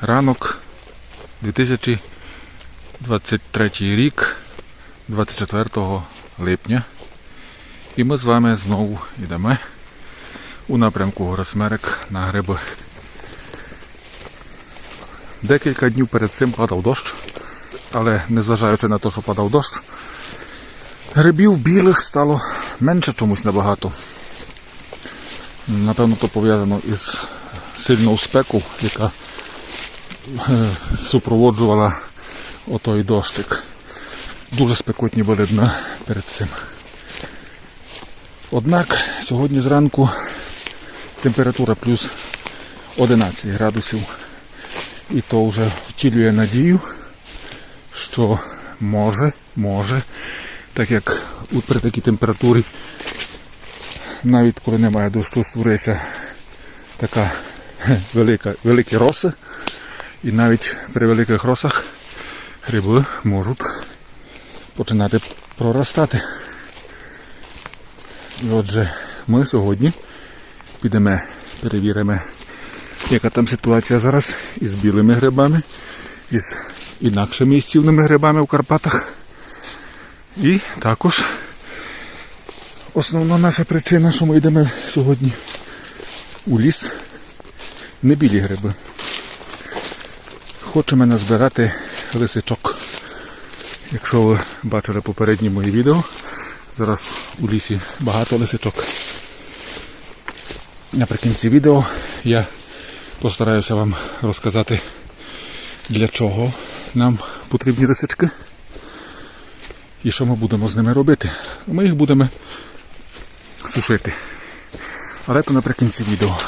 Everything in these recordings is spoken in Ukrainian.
Ранок 2023 рік, 24 липня. І ми з вами знову йдемо у напрямку Горосмерик на гриби. Декілька днів перед цим падав дощ, але незважаючи на те, що падав дощ, грибів білих стало менше чомусь набагато. Напевно, то пов'язано із сильною спеку, яка супроводжувала отой дощик. Дуже спекотні були дна перед цим. Однак сьогодні зранку температура плюс 11 градусів. І то вже втілює надію, що може, може, так як при такій температурі, навіть коли немає дощу, створюється така велика, великі роси. І навіть при великих росах гриби можуть починати проростати. І отже, ми сьогодні підемо, перевіримо, яка там ситуація зараз із білими грибами, із інакшими істівними грибами в Карпатах. І також основна наша причина, що ми йдемо сьогодні у ліс, не білі гриби. Хочемо назбирати лисичок. Якщо ви бачили попередні мої відео, зараз у лісі багато лисичок. Наприкінці відео я постараюся вам розказати, для чого нам потрібні лисички і що ми будемо з ними робити. Ми їх будемо сушити. Але то наприкінці відео.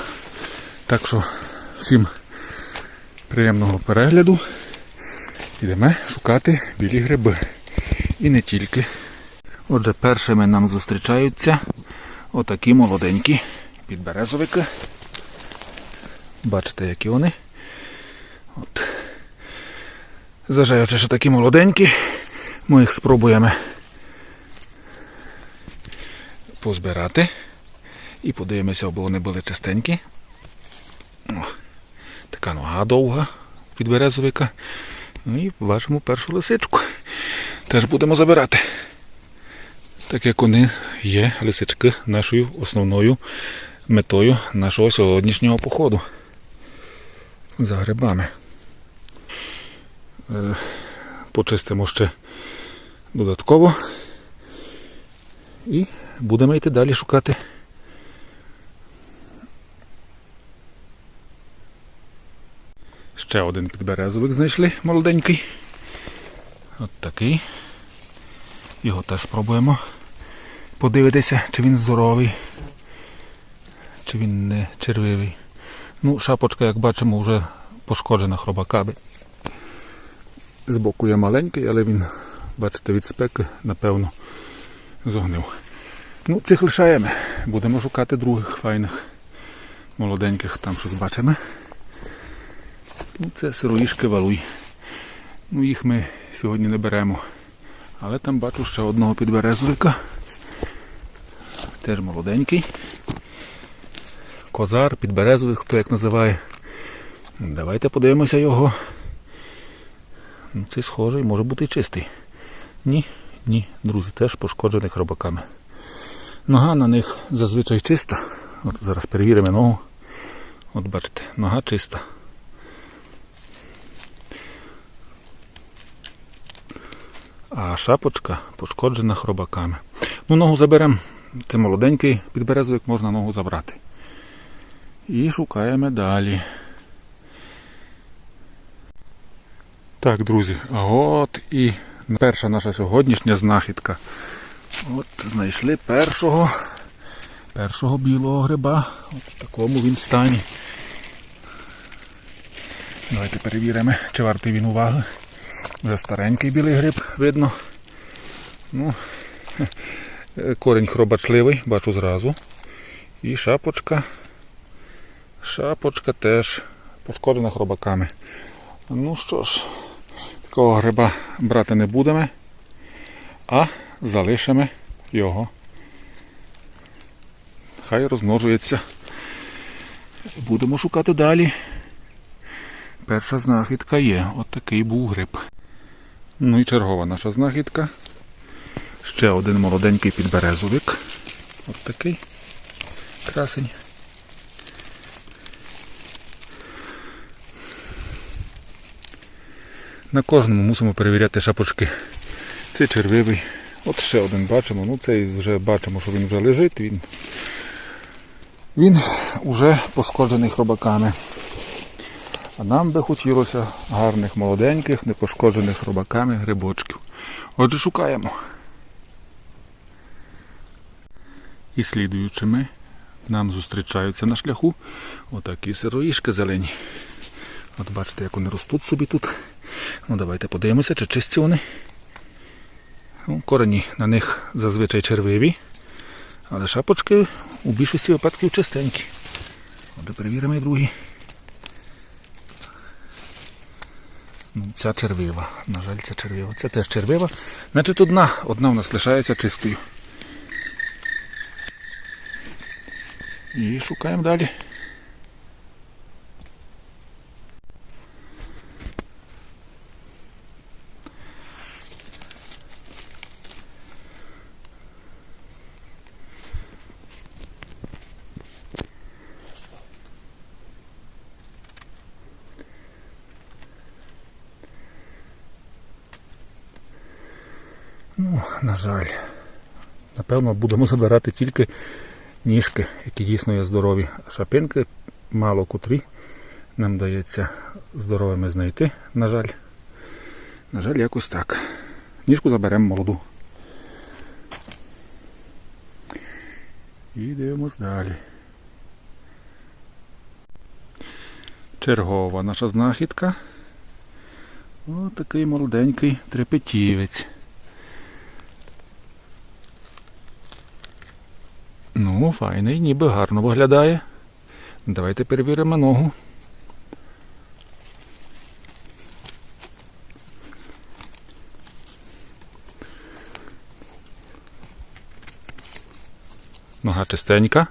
Так що всім приємного перегляду. Йдемо шукати білі гриби. І не тільки. Отже, першими нам зустрічаються отакі молоденькі підберезовики. Бачите, які вони. От. Зважаючи, що такі молоденькі, ми їх спробуємо позбирати. І подивимося, аби вони були чистенькі. О, така нога довга підберезовика. Ну і бачимо першу лисичку. Теж будемо забирати. Так як вони є лисички нашою основною метою нашого сьогоднішнього походу. За грибами. Е, Почистимо ще додатково. І будемо йти далі шукати. Ще один підберезовик знайшли молоденький. От такий. Його теж спробуємо подивитися, чи він здоровий, чи він не червивий. Ну, шапочка, як бачимо, вже пошкоджена хробаками. Збоку є маленький, але він, бачите, від спеки, напевно, зогнив. Ну, цих лишаємо. Будемо шукати других файних молоденьких, там щось бачимо. Ну, це сироїшки валуй. Ну, їх ми сьогодні не беремо. Але там бачу ще одного підберезовика. Теж молоденький. Козар, підберезовик, хто як називає. Давайте подивимося його. Ну, Цей схожий, може бути чистий. Ні, ні, друзі, теж пошкоджений хробаками. Нога на них зазвичай чиста. От зараз перевіримо ногу. От бачите, нога чиста. А шапочка пошкоджена хробаками. Ну, ногу заберемо. Це молоденький підберезовик, можна ногу забрати. І шукаємо далі. Так, друзі, от і перша наша сьогоднішня знахідка. От знайшли першого, першого білого гриба. От в такому він стані. Давайте перевіримо, чи вартий він уваги. Вже старенький білий гриб видно. Ну, корінь хробачливий, бачу зразу. І шапочка. Шапочка теж пошкоджена хробаками. Ну що ж, такого гриба брати не будемо, а залишимо його. Хай розмножується. Будемо шукати далі. перша знахідка є. От був гриб. Ну і чергова наша знахідка. Ще один молоденький підберезовик. От такий красень. На кожному мусимо перевіряти шапочки. Це червивий. От ще один бачимо. Ну цей вже бачимо, що він вже лежить. Він, він вже пошкоджений хробаками. А нам би хотілося гарних, молоденьких, непошкоджених хробаками грибочків. Отже, шукаємо. І слідуючими нам зустрічаються на шляху отакі сироїшки зелені. От бачите, як вони ростуть собі тут. Ну давайте подивимося, чи чисті вони. Ну, корені на них зазвичай червиві, але шапочки у більшості випадків чистенькі. Отже, перевіримо і другі. Ну, Ця червива. На жаль, ця червива. Це теж червива. Значить одна, одна в нас лишається чистою. І шукаємо далі. Ну, на жаль. Напевно, будемо забирати тільки ніжки, які дійсно є здорові. Шапинки мало котрі нам дається здоровими знайти, на жаль. На жаль, якось так. Ніжку заберемо молоду. І дивимось далі. Чергова наша знахідка. Ось такий молоденький трепетівець. Ну, файний, ніби гарно виглядає. Давайте перевіримо ногу. Нога чистенька.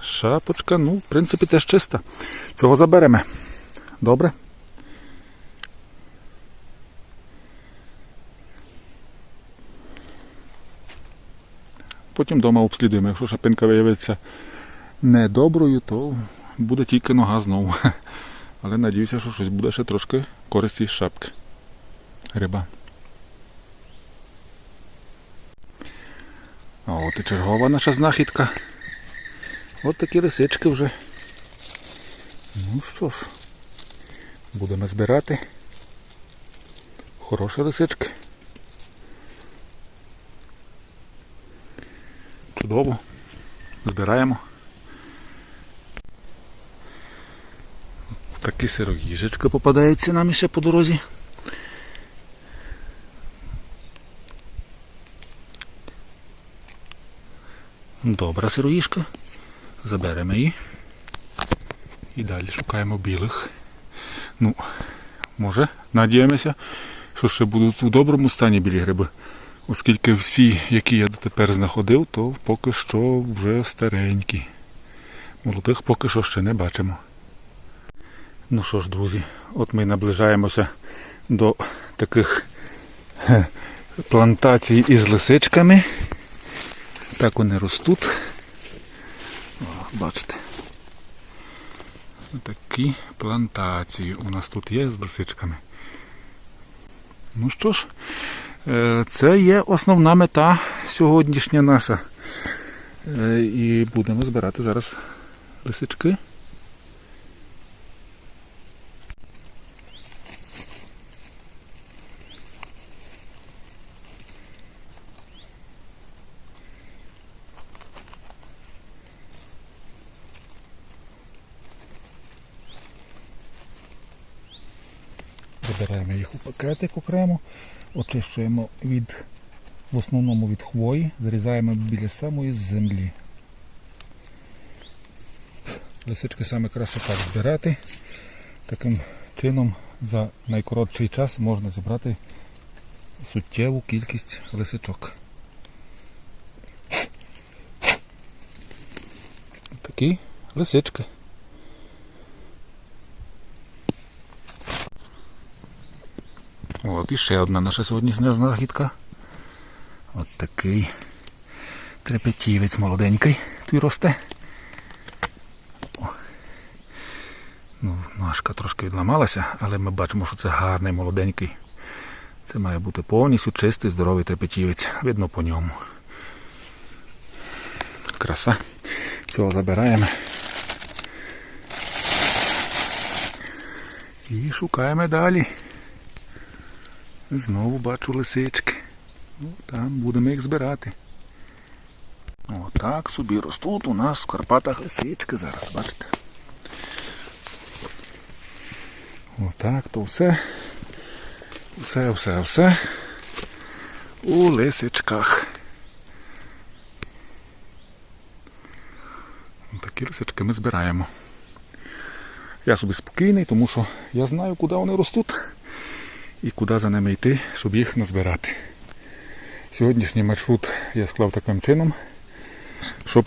Шапочка, ну, в принципі, теж чиста. Цього заберемо. Добре? Потім вдома обслідуємо. Якщо шапинка виявиться недоброю, то буде тільки нога знову. Але надіюся, що щось буде ще трошки користі з шапки. Гриба. А от і чергова наша знахідка. От такі лисички вже. Ну що ж, будемо збирати. Хороші лисички. Чудово. Збираємо. Такі сироїжечка попадається нам ще по дорозі. Добра сироїжка. Заберемо її. І далі шукаємо білих. Ну, може, надіємося, що ще будуть у доброму стані білі гриби. Оскільки всі, які я дотепер знаходив, то поки що вже старенькі. Молодих поки що ще не бачимо. Ну що ж, друзі, от ми наближаємося до таких плантацій із лисичками. Так вони ростуть. О, бачите. Такі плантації у нас тут є з лисичками. Ну що ж, е, це є основна мета сьогоднішня наша. Е, І будемо збирати зараз лисички. Забираємо їх у пакетик окремо, очищуємо від, в основному від хвої, зарізаємо біля самої землі. Лисички саме краще так збирати. Таким чином за найкоротший час можна зібрати суттєву кількість лисичок. Такі лисички. От іще одна наша сьогоднішня знахідка. От такий трепетівець молоденький тут росте. Ну, ножка трошки відламалася, але ми бачимо, що це гарний молоденький. Це має бути повністю чистий, здоровий трепетівець. Видно по ньому. Краса. Цього забираємо. І шукаємо далі. Знову бачу лисички. Ну, там будемо їх збирати. Отак собі ростуть у нас в Карпатах лисички зараз, бачите. Отак, то все. Все, все, все. У лисичках. Такі лисички ми збираємо. Я собі спокійний, тому що я знаю, куди вони ростуть і куди за ними йти, щоб їх назбирати. Сьогоднішній маршрут я склав таким чином, щоб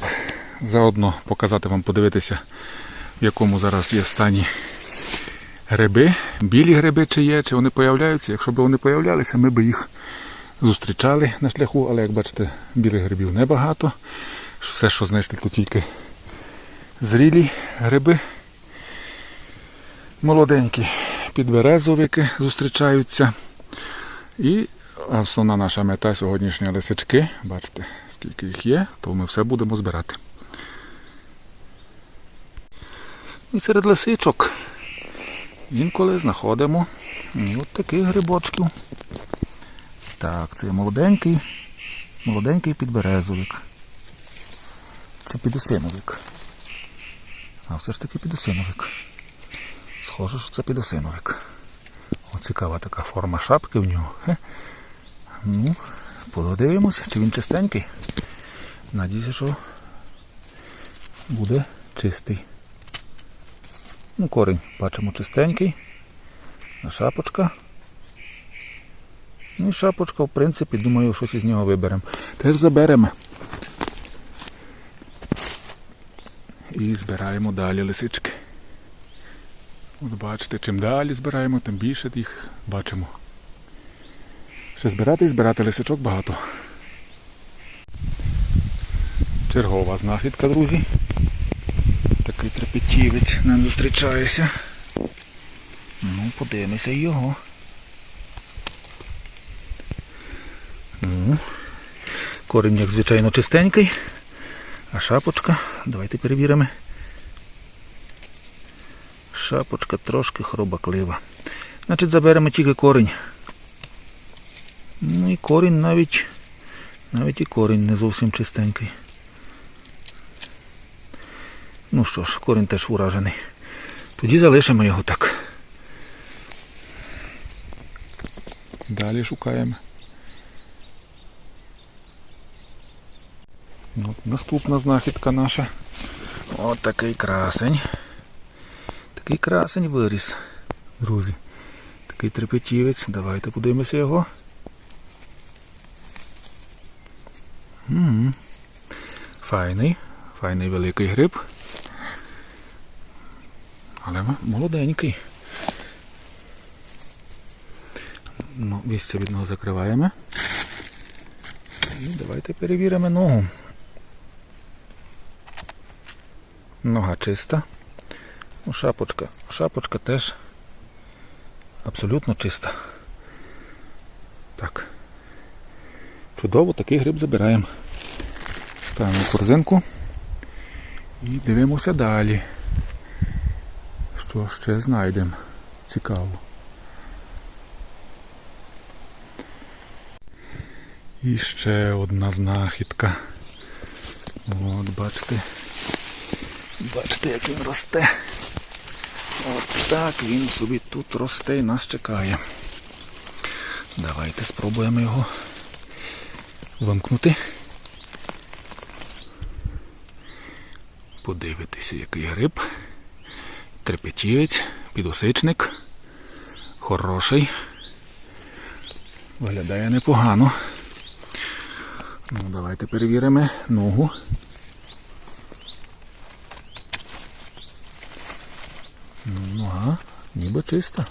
заодно показати вам, подивитися, в якому зараз є стані гриби, білі гриби чи є, чи вони появляються. Якщо б вони появлялися, ми б їх зустрічали на шляху, але як бачите, білих грибів небагато. Все, що знайшли, то тільки зрілі гриби. Молоденькі підберезовики зустрічаються. І основна наша мета сьогоднішні лисички. Бачите, скільки їх є, то ми все будемо збирати. І серед лисичок інколи знаходимо і от таких грибочків. Так, це молоденький, молоденький підберезовик. Це підосиновик. А все ж таки підосиновик. Схоже, що це підосиновик. Цікава така форма шапки в нього. Ну, подивимось, чи він чистенький. Надіюся, що буде чистий. Ну, корінь бачимо чистенький. Шапочка. Ну і шапочка, в принципі, думаю, щось із нього виберемо. Теж заберемо. І збираємо далі лисички. От бачите, чим далі збираємо, тим більше їх бачимо. Ще збирати і збирати лисичок багато. Чергова знахідка, друзі. Такий трепетівець нам зустрічається. Ну, подивимося його. Ну, корінь, як звичайно, чистенький. А шапочка, давайте перевіримо. Шапочка трошки хробаклива. Значить, заберемо тільки корінь. Ну і корінь навіть, навіть і корінь не зовсім чистенький. Ну що ж, корінь теж уражений. Тоді залишимо його так. Далі шукаємо. От наступна знахідка наша. От такий красень. Такий красень виріс, друзі. Такий трепетівець. Давайте подивимося його. Угу. Файний, файний великий гриб. Але молоденький. Ну, місце від нього закриваємо. І давайте перевіримо ногу. Нога чиста. Ну, шапочка. Шапочка теж абсолютно чиста. Так. Чудово, такий гриб забираємо. Ставимо корзинку і дивимося далі. Що ще знайдемо? Цікаво. І ще одна знахідка. От, бачите. Бачите, як він росте. Так він собі тут росте і нас чекає. Давайте спробуємо його вимкнути. Подивитися, який гриб. Трепетівець, підосичник. Хороший. Виглядає непогано. Ну, давайте перевіримо ногу. Нога ніби чиста.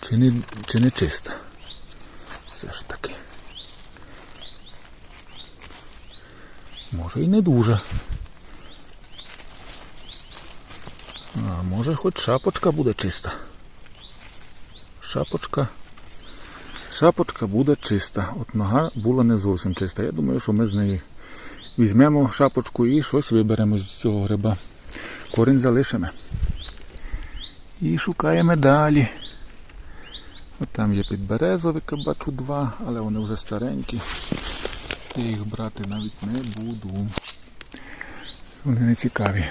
Чи не, чи не чиста? Все ж таки. Може і не дуже. А може хоч шапочка буде чиста. Шапочка. Шапочка буде чиста. От нога була не зовсім чиста. Я думаю, що ми з неї візьмемо шапочку і щось виберемо з цього гриба. Корінь залишимо. І шукаємо далі. От там є підберезовика, бачу два, але вони вже старенькі. Я їх брати навіть не буду. Вони не цікаві.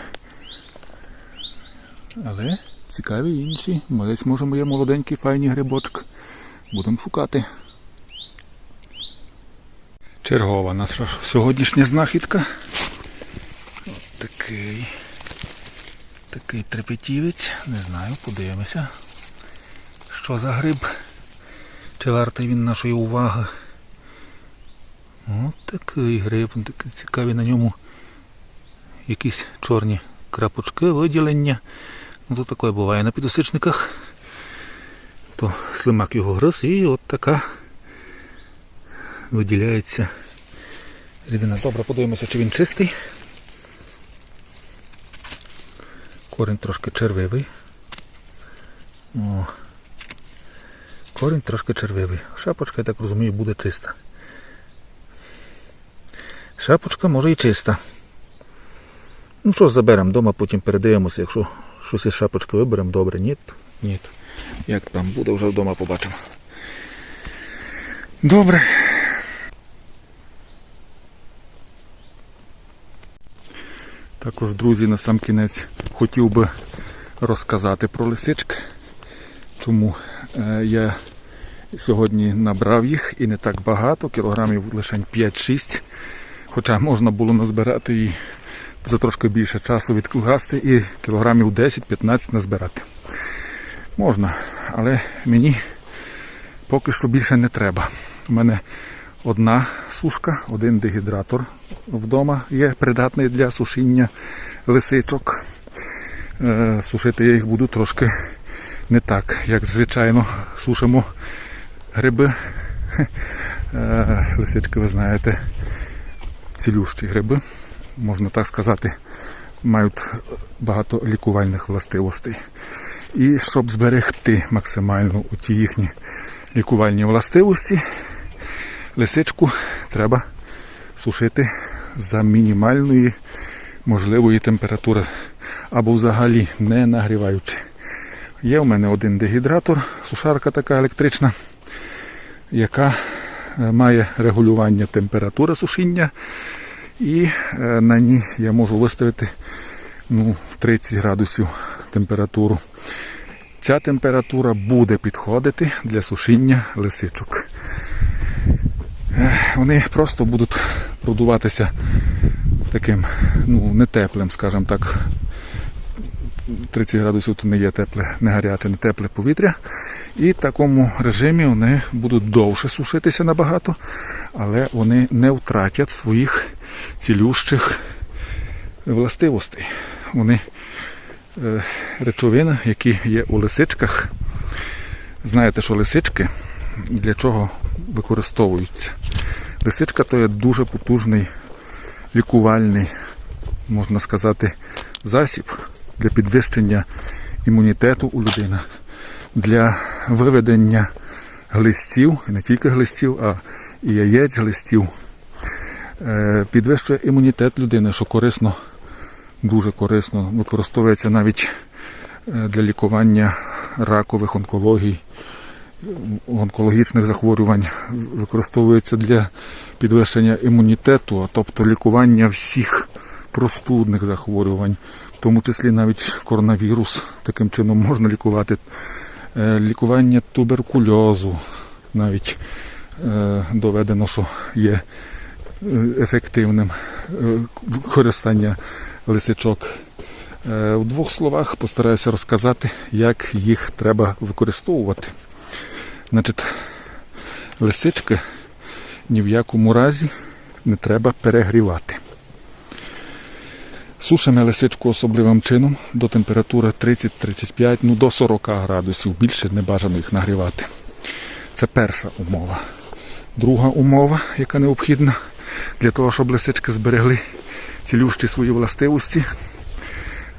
Але цікаві інші. Десь може моє молоденький файні грибочок. Будемо шукати. Чергова наша сьогоднішня знахідка. От такий. Такий трепетівець. Не знаю, подивимося. Що за гриб? Чи вартий він нашої уваги? От такий гриб, такий цікаві на ньому якісь чорні крапочки, виділення. Ну, то таке буває на підосичниках. То слимак його гриз і от така виділяється рідина. Добре, подивимося, чи він чистий. Корінь трошки червивий. О. Корінь трошки червивий. Шапочка, я так розумію, буде чиста. Шапочка може і чиста. Ну що ж, заберемо вдома, потім передивимося, якщо щось із шапочки виберемо, добре, ні, ні. Як там буде, вже вдома побачимо. Добре. Також, друзі, на сам кінець хотів би розказати про лисички. Чому е, я сьогодні набрав їх і не так багато, кілограмів лише 5-6. Хоча можна було назбирати і за трошки більше часу відкласти і кілограмів 10-15 назбирати. Можна, але мені поки що більше не треба. У мене одна сушка, один дегідратор вдома є придатний для сушіння лисичок. Е, Сушити я їх буду трошки не так, як звичайно сушимо гриби. Е, Лисички, ви знаєте, цілющі гриби, можна так сказати, мають багато лікувальних властивостей. І щоб зберегти максимально ті їхні лікувальні властивості, лисичку треба сушити за мінімальної можливої температури або взагалі не нагріваючи. Є у мене один дегідратор, сушарка така електрична, яка е, має регулювання температури сушіння, і е, на ній я можу виставити ну, 30 градусів температуру. Ця температура буде підходити для сушіння лисичок. Вони просто будуть продуватися таким, ну, не теплим, скажімо так. 30 градусів то не є тепле, не гаряче, не тепле повітря. І в такому режимі вони будуть довше сушитися набагато, але вони не втратять своїх цілющих властивостей. Вони е, речовини, які є у лисичках. Знаєте, що лисички для чого використовуються? Лисичка то є дуже потужний лікувальний, можна сказати, засіб для підвищення імунітету у людини, для виведення глистів, не тільки глистів, а і яєць глистів. Е, Підвищує імунітет людини, що корисно, дуже корисно, використовується навіть е, для лікування ракових онкологій, онкологічних захворювань, використовується для підвищення імунітету, тобто лікування всіх простудних захворювань, в тому числі навіть коронавірус. Таким чином можна лікувати. Е, Лікування туберкульозу навіть е, доведено, що є е, ефективним використання лисичок. В двох словах постараюся розказати, як їх треба використовувати. Значить, лисички ні в якому разі не треба перегрівати. Сушимо лисичку особливим чином до температури 30-35, ну до 40 градусів. Більше не бажано їх нагрівати. Це перша умова. Друга умова, яка необхідна для того, щоб лисички зберегли цілющі свої властивості,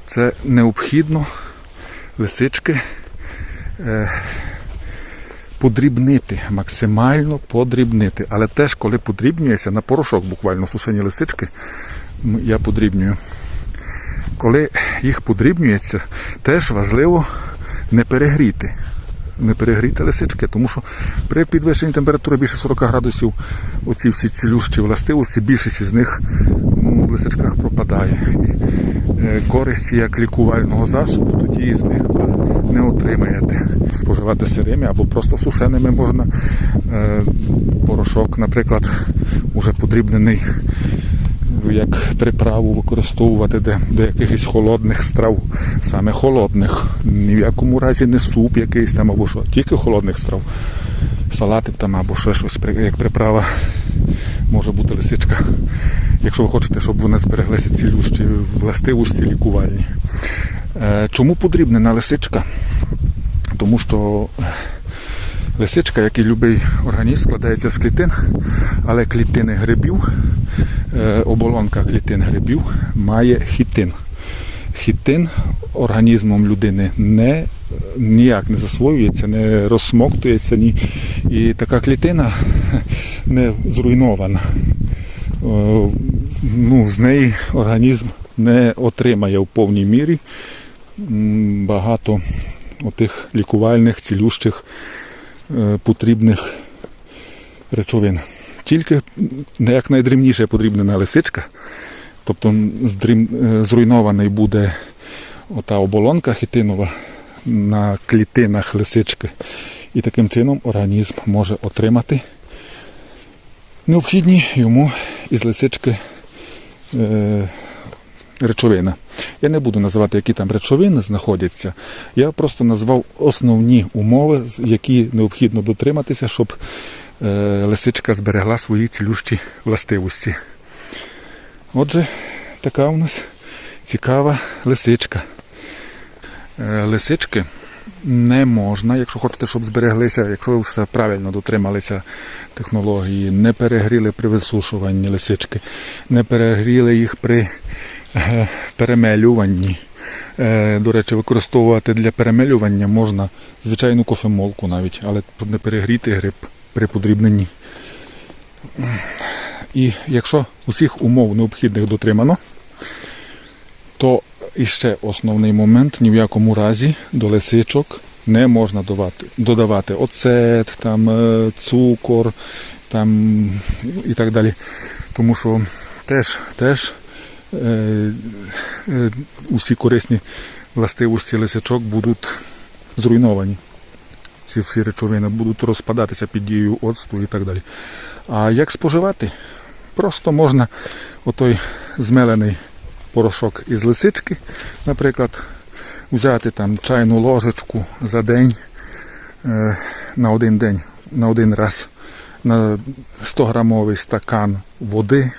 це необхідно лисички е, подрібнити, максимально подрібнити. Але теж, коли подрібнюється, на порошок буквально сушені лисички, я подрібнюю. Коли їх подрібнюється, теж важливо не перегріти. Не перегріти лисички, тому що при підвищенні температури більше 40 градусів оці всі цілющі властивості, більшість із них ну, в лисичках пропадає. І, е, користі як лікувального засобу, тоді з них не отримаєте. Споживати сирими або просто сушеними можна. Е, Порошок, наприклад, уже подрібнений як приправу використовувати де, до якихось холодних страв, саме холодних. Ні в якому разі не суп якийсь там або що, тільки холодних страв. Салати там або ще щось як приправа може бути лисичка. Якщо ви хочете, щоб вони збереглися цілющі властивості лікувальні. Е, Чому подрібнена лисичка? Тому що лисичка, як і будь-який організм, складається з клітин, але клітини грибів, е, оболонка клітин грибів має хітин. Хітин організмом людини не, ніяк не засвоюється, не розсмоктується, ні. і така клітина не зруйнована. Е, Ну, з неї організм не отримає в повній мірі багато отих лікувальних, цілющих, е, потрібних речовин. Тільки як найдрібніше подрібнена лисичка, тобто здрім- е, зруйнований буде ота оболонка хітинова на клітинах лисички. І таким чином організм може отримати необхідні йому із лисички е, речовини. Я не буду називати, які там речовини знаходяться. Я просто назвав основні умови, які необхідно дотриматися, щоб е, лисичка зберегла свої цілющі властивості. Отже, така у нас цікава лисичка. Е, Лисички не можна, якщо хочете, щоб збереглися, якщо ви все правильно дотрималися технології, не перегріли при висушуванні лисички, не перегріли їх при перемелюванні. Е, До речі, використовувати для перемелювання можна звичайну кофемолку навіть, але не перегріти гриб при подрібненні. І якщо усіх умов необхідних дотримано, то іще основний момент ні в якому разі до лисичок не можна давати, додавати оцет, там, е, цукор там, і так далі. Тому що теж, теж усі корисні властивості лисичок будуть зруйновані. Ці всі речовини будуть розпадатися під дією оцту і так далі. А як споживати? Просто можна отой змелений порошок із лисички, наприклад, взяти там чайну ложечку за день е, на один день, на один раз, на 100 грамовий стакан води,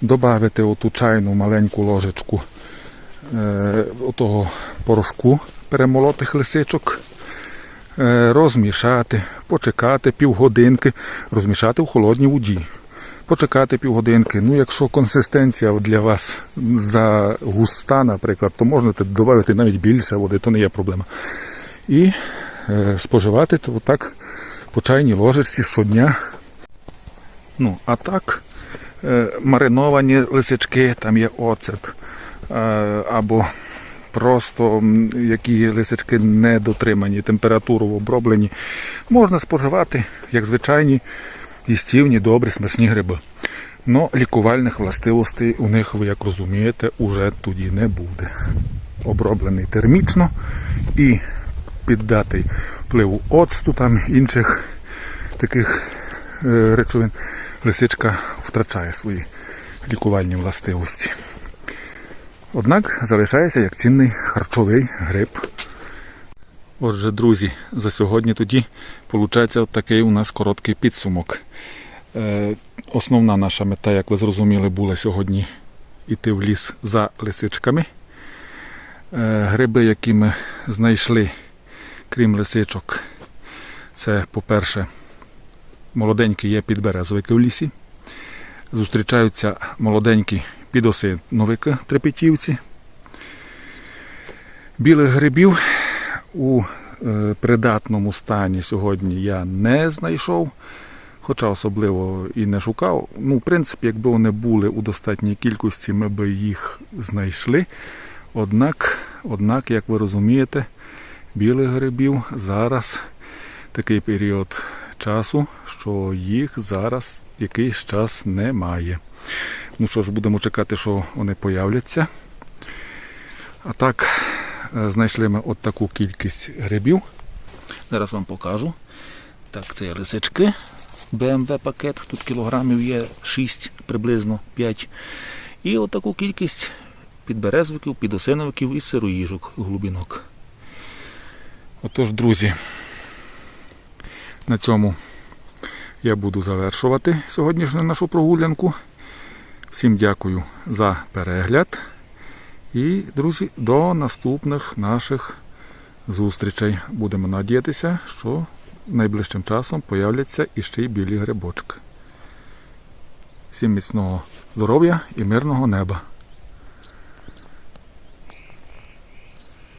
додати оту чайну маленьку ложечку е, порошку перемолотих лисичок, розмішати, почекати півгодинки, розмішати в холодній воді почекати півгодинки. Ну, якщо консистенція для вас загуста, наприклад, то можна додати навіть більше води, то не є проблема. І споживати отак по чайній ложечці щодня. Ну, а так, мариновані лисички, там є оцет. Е, або просто які лисички не дотримані, температуру оброблені, можна споживати як звичайні їстівні, добрі, смачні гриби. Но лікувальних властивостей у них, ви як розумієте, уже тоді не буде. Оброблений термічно і піддатий впливу оцту, там інших таких е, речовин, лисичка втрачає свої лікувальні властивості. Однак залишається як цінний харчовий гриб. Отже, друзі, за сьогодні тоді виходить такий у нас короткий підсумок. Е, Основна наша мета, як ви зрозуміли, була сьогодні йти в ліс за лисичками. Е, Гриби, які ми знайшли, крім лисичок, це, по-перше, молоденькі є підберезовики в лісі. Зустрічаються молоденькі підосиновики трепетівці. Білих грибів у е, придатному стані сьогодні я не знайшов, хоча особливо і не шукав. Ну, в принципі, якби вони були у достатній кількості, ми би їх знайшли. Однак, однак, як ви розумієте, білих грибів зараз такий період часу, що їх зараз якийсь час немає. Ну що ж, будемо чекати, що вони появляться. А так, е, знайшли ми от таку кількість грибів. Зараз вам покажу. Так, це лисички. БМВ пакет. Тут кілограмів є 6, приблизно 5. І от таку кількість підберезовиків, підосиновиків і сироїжок, глубінок. Отож, друзі, на цьому я буду завершувати сьогоднішню нашу прогулянку. Всім дякую за перегляд. І, друзі, до наступних наших зустрічей. Будемо надіятися, що найближчим часом появляться іще й білі грибочки. Всім міцного здоров'я і мирного неба!